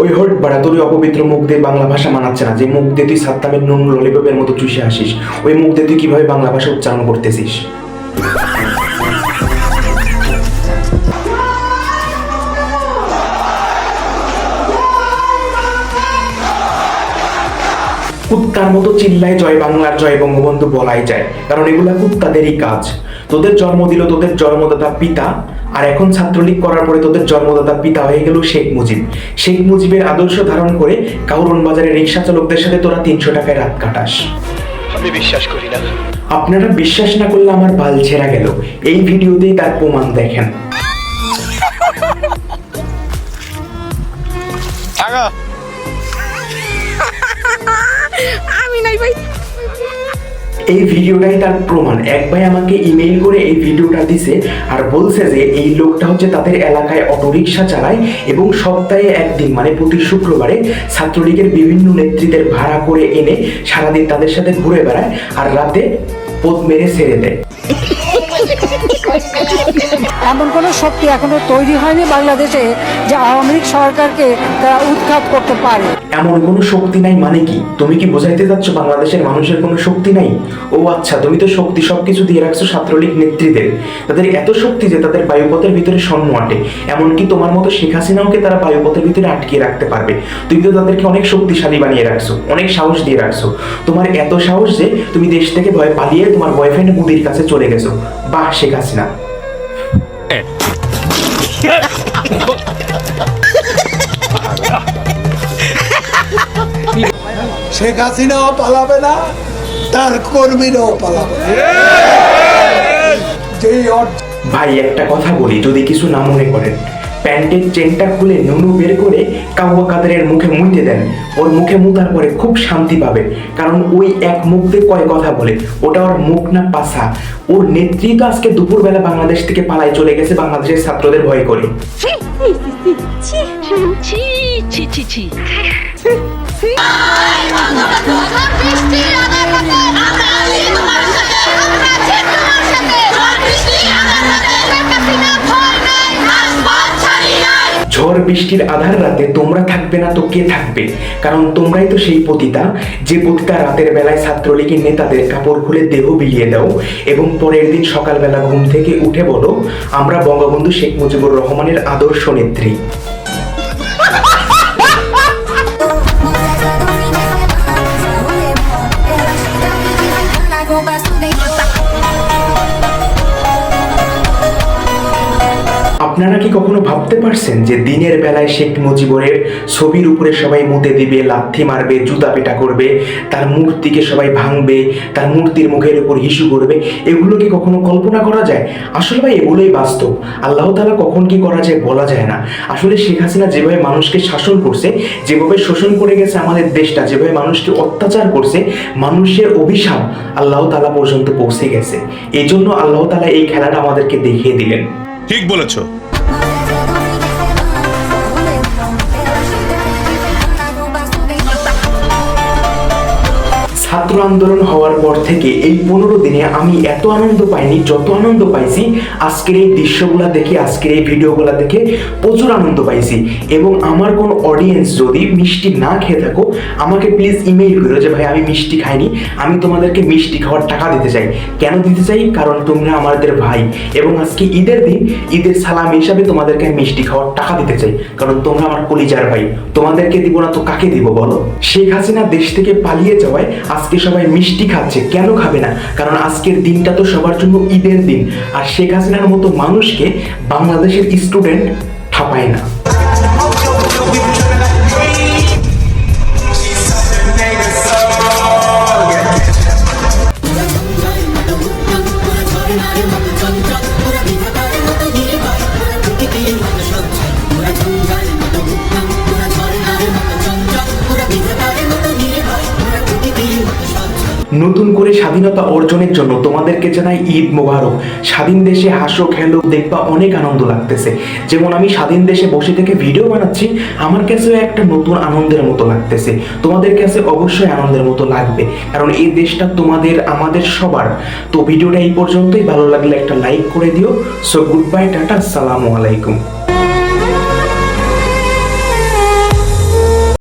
ওই হোট বাড়া, তোর অপবিত্র মুখ দিয়ে বাংলা ভাষা মানাচ্ছে না। যে মুখ দিয়ে তুই সাত্তামের নুন ললিপপের মতো চুষে আসিস, ওই মুখ দিয়ে তুই কীভাবে বাংলা ভাষা উচ্চারণ করতেছিস? কুত্তার মতো চিল্লায় জয় বাংলার জয় বঙ্গবন্ধু বলাই যায়। কারণ এগুলা কুত্তাদেরই কাজ। তোদের জন্ম দিল তোদের জন্মদাতা পিতা আর এখন ছাত্রলীগ করার পরে তোদের জন্মদাতা পিতা হয়ে গেল শেখ মুজিব। শেখ মুজিবের আদর্শ ধারণ করে কাউরন বাজারে রিক্সা চালকদের সাথে তোরা তিনশো টাকায় রাত কাটাস। আমি বিশ্বাস করি না। আপনারা বিশ্বাস না করলে আমার বাল ছেঁড়া গেল। এই ভিডিওতেই তার প্রমাণ দেখেন। আমি নাই ভাই। এই ভিডিওটাই তার প্রমাণ। এক ভাই আমাকে ইমেইল করে এই ভিডিওটা দিছে আর বলছে যে এই লোকটা হচ্ছে তাদের এলাকায় অটোরিকশা চালায় এবং সপ্তাহে একদিন মানে প্রতি শুক্রবারে ছাত্রলীগের বিভিন্ন নেত্রীদের ভাড়া করে এনে সারাদিন তাদের সাথে ঘুরে বেড়ায় আর রাতে পোদ মেরে ছেড়ে দেয়। এমন কোনো শক্তি এখনও তৈরি হয়নি বাংলাদেশে যে আওয়ামী লীগ সরকারকে তারা উৎখাত করতে পারে। এমন কোনো শক্তি নাই মানে কি? তুমি কি বোঝাইতে চাচ্ছ বাংলাদেশের মানুষের কোনো শক্তি নাই? ও আচ্ছা তুমি তো শক্তি সবকিছু দিয়ে রাখছো ছাত্রলীগ নেত্রীদের। তাদের এত শক্তি যে তাদের বায়ুপথের ভিতরে স্বর্ণ আটে। এমনকি তোমার মতো শেখ হাসিনাওকে তারা বায়ুপথের ভিতরে আটকিয়ে রাখতে পারবে। তুমি তো তাদেরকে অনেক শক্তিশালী বানিয়ে রাখছো, অনেক সাহস দিয়ে রাখছো। তোমার এত সাহস যে তুমি দেশ থেকে ভয় পালিয়ে তোমার বয়ফ্রেন্ড মুদির কাছে চলে গেছো। বাহ, শেখ হাসিনা। শেখ হাসিনাও পালাবে না তার কর্মীরাও পালাবে যেই ভাই একটা কথা বলি যদি কিছু না মনে করেন প্যান্টের চেনটা খুলে নুনু বের করে কাউয়া কাদেরের মুখে মুইতে দেন ওর মুখে মুতার পরে খুব শান্তি পাবে কারণ ওই এক মুখ দিয়ে কয় কথা বলে ওটা ওর মুখ না পাশা ওর নেত্রী তো আজকে দুপুরবেলা বাংলাদেশ থেকে পালায় চলে গেছে বাংলাদেশের ছাত্রদের ভয় করে ঝড় বৃষ্টির আধার রাতে তোমরা থাকবে না তো কে থাকবে? কারণ তোমরাই তো সেই পতিতা, যে পতিতা রাতের বেলায় ছাত্রলীগের নেতাদের কাপড় খুলে দেহ বিলিয়ে দাও এবং পরের দিন সকালবেলা ঘুম থেকে উঠে বলো, আমরা বঙ্গবন্ধু শেখ মুজিবুর রহমানের আদর্শ নেত্রী। আপনারা কি কখনো ভাবতে পারছেন যে দিনের বেলায় শেখ মুজিবুরের ছবির উপরে সবাই মুতে দিবে, লাথি মারবে, জুতা পেটা করবে, তার মূর্তিকে সবাই ভাঙবে, তার মূর্তির মুখের উপর হিসু করবে? এগুলো কি কখনো কল্পনা করা যায়? আসলে ভাই, এগুলোই বাস্তব। আল্লাহ তাআলা কখন কি করা যায় বলা যায় না। আসলে শেখ হাসিনা যেভাবে মানুষকে শাসন করছে, যেভাবে শোষণ করে গেছে আমাদের দেশটা, যেভাবে মানুষকে অত্যাচার করছে, মানুষের অভিশাপ আল্লাহ তালা পর্যন্ত পৌঁছে গেছে। এই জন্য আল্লাহ তালা এই খেলাটা আমাদেরকে দেখিয়ে দিলেন। ঠিক বলেছ। ছাত্র আন্দোলন হওয়ার পর থেকে এই পনেরো দিনে আমি এত আনন্দ পাইনি, যত আনন্দ পাইছি, আজকের এই দৃশ্যগুলা দেখে, আজকের এই ভিডিওগুলা দেখে প্রচুর আনন্দ পাইছি। এবং আমার কোন অডিয়েন্স যদি মিষ্টি না খেয়ে থাকো, আমাকে প্লিজ ইমেইল করো যে, ভাই, আমি মিষ্টি খাইনি, আমি তোমাদেরকে মিষ্টি খাওয়ার টাকা দিতে চাই। কেন দিতে চাই? কারণ তোমরা আমাদের ভাই। এবং আজকে ঈদের দিন, ঈদের সালাম হিসাবে তোমাদেরকে মিষ্টি খাওয়ার টাকা দিতে চাই। কারণ তোমরা আমার কলিজার ভাই। তোমাদেরকে দিব না তো কাকে দিব বলো? শেখ হাসিনা দেশ থেকে পালিয়ে যাওয়ায় আজকে সবাই মিষ্টি খাচ্ছে, কেন খাবে না? কারণ আজকের দিনটা তো সবার জন্য ঈদের দিন। আর শেখ হাসিনার মতো মানুষকে বাংলাদেশের স্টুডেন্ট ঠাপায় না। নতুন করে স্বাধীনতা অর্জনের জন্য তোমাদেরকে জানাই ঈদ মোবারক। স্বাধীন দেশে হাসো, খেলো, দেখবা অনেক আনন্দ লাগতেছে। যেমন আমি স্বাধীন দেশে বসে থেকে ভিডিও বানাচ্ছি, আমার কাছেও একটা নতুন আনন্দের মতো লাগতেছে। তোমাদের কাছে অবশ্যই আনন্দের মতো লাগবে। কারণ এই দেশটা তোমাদের, আমাদের সবার। তো ভিডিওটা এই পর্যন্তই। ভালো লাগলে একটা লাইক করে দিও। সো গুড বাই টাটা, আসসালামু আলাইকুম।